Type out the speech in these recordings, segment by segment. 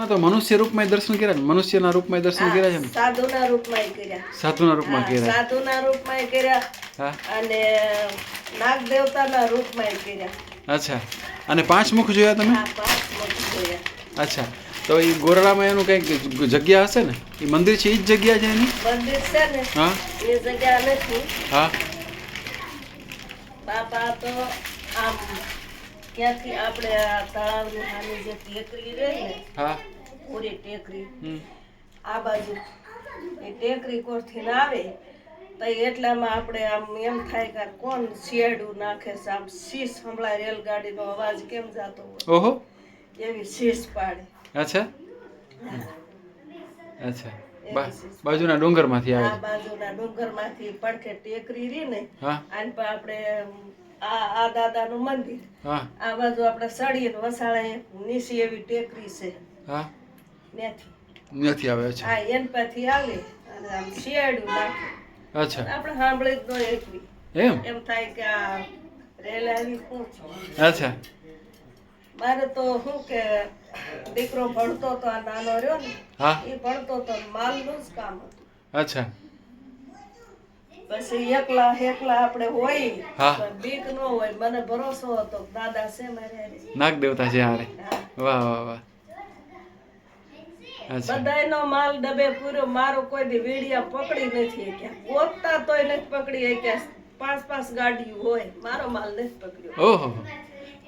તમે તો મનુષ્ય રૂપમાં દર્શન કર્યા ને? મનુષ્યના રૂપમાં દર્શન કર્યા છે સાધુના રૂપમાં કર્યા. સાધુના રૂપમાં કર્યા. સાધુના રૂપમાં કર્યા અને નાગ દેવતાના રૂપમાં કર્યા. અચ્છા. અને પાંચ મુખ જોયા તમે? પાંચ મુખ જોયા. અચ્છા. તો એ ગોરડામાં એનું કંઈક જગ્યા હશે ને? એ મંદિર છે એ જ જગ્યા છે એની? મંદિર છે ને હા? એ જગ્યા નથી. હા? બાપા તો આમ ક્યાંથી આપણે આ તળાવની સામે જે ટેકરી રહે ને હા. પૂરી ટેકરી આ બાજુ. એ ટેકરી કોરથી આવે તો એટલામાં આપણે આમ એમ થાય કે કોણ શિયાળું નાખે છે? આમ શીશ હમણાં રેલગાડીનો અવાજ કેમ જાતો હોય? ઓહો. એવી શીશ પાડે. અચ્છા. અચ્છા. બાજુના ડુંગરમાંથી આવે બાજુના ડુંગરમાંથી પડખે ટેકરી રી ને આને પર આપણે આ આ દાદાનું મંદિર. આ બાજુ આપણે સળીએ વસાળે નીસી એવી ટેકરી છે. હા. નથી આવે છે. હા એન પરથી આવે અને આમ શિયાળું નાખે. અચ્છા. આપણે સાંભળે જ ન એકવી. એમ? એમ થાય કે આ રેલા આવી શું અચ્છા. મારે તો શું કે દીકરો ભણતો તો આ નાનો રહ્યો ને હા. એ ભણતો તો માલનું જ કામ હતું. અચ્છા. પછી એકલા એકલા આપણે હોય હા. બીક ન હોય મને ભરોસો હતો દાદા છે મારે નાગ દેવતા છે હારે. વાહ વાહ વાહ. બધાયનો માલ ડબે પૂરો મારો કોઈ દી વીડિયા પકડી નથી ક્યાં ગોતતા તોય નથી પકડી ક્યાં પાંચ પાંચ ગાડીઓ હોય મારો માલ નથી પકડ્યો. ઓહો.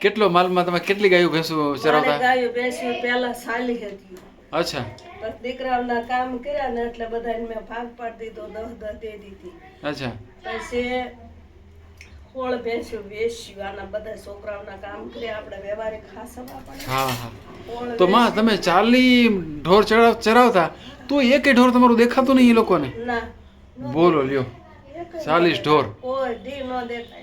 કેટલો માલમાં તમે કેટલી ગાયો ભેંસો ચરાવતા? ગાયો બેસી પહેલા સાલી હતી. અચ્છા. પછી દીકરાઓના કામ કર્યા ને એટલે બધાને મેં ભાગ પાડી દીધો દહ દહ દે દીધી. અચ્છા. પછી ખોળ ભેંસ્યું વેચ્યું આના બધા છોકરાઓના કામ કર્યા આપણે વ્યવહારિક ખાસવા પડે. હા હા. તો માં તમે ચાલી ઢોર ચડાવ ચરાવતા તો એકે ઢોર તમારું દેખાતું નહીં એ લોકોને? ના. બોલો લ્યો. ચાલીસ ઢોર.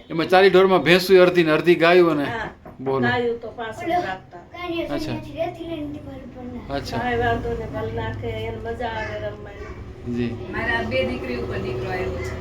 એમાં ચાલી ઢોરમાં ભેંસું અડધી ને અડધી ગાયો ને હા. બોલો. ગાયું તો પાછળ રાખતા. અચ્છા. અચ્છા. કાંઈ વાંધો ને ભલ નાખે એને મજા આવે રમવાની. જી. મારા બે દીકરી ઉપર દીકરો આવ્યો છે.